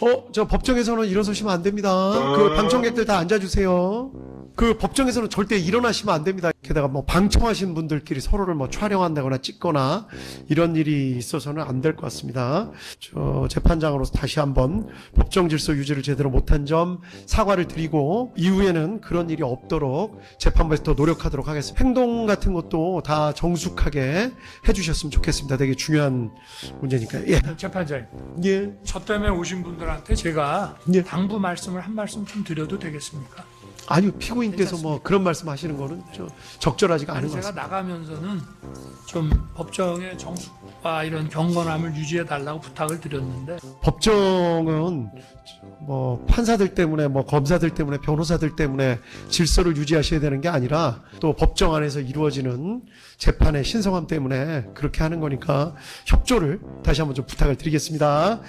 어, 저 법정에서는 일어서시면 안 됩니다. 그 방청객들 다 앉아주세요. 그 법정에서는 절대 일어나시면 안 됩니다. 게다가 뭐 방청하신 분들끼리 서로를 뭐 촬영한다거나 찍거나 이런 일이 있어서는 안 될 것 같습니다. 저 재판장으로서 다시 한번 법정 질서 유지를 제대로 못한 점 사과를 드리고 이후에는 그런 일이 없도록 재판부에서 더 노력하도록 하겠습니다. 행동 같은 것도 다 정숙하게 해주셨으면 좋겠습니다. 되게 중요한 문제니까요. 예. 재판장님, 예. 저 때문에 오신 분들한테 제가 예. 당부 말씀을 한 말씀 좀 드려도 되겠습니까? 아니요, 피고인께서 뭐 그런 말씀 하시는 거는 저 적절하지가 않은 것 제가 같습니다. 나가면서는 좀 법정의 정숙과 이런 경건함을 유지해 달라고 부탁을 드렸는데 법정은 뭐 판사들 때문에 뭐 검사들 때문에 변호사들 때문에 질서를 유지하셔야 되는 게 아니라 또 법정 안에서 이루어지는 재판의 신성함 때문에 그렇게 하는 거니까 협조를 다시 한번 좀 부탁을 드리겠습니다.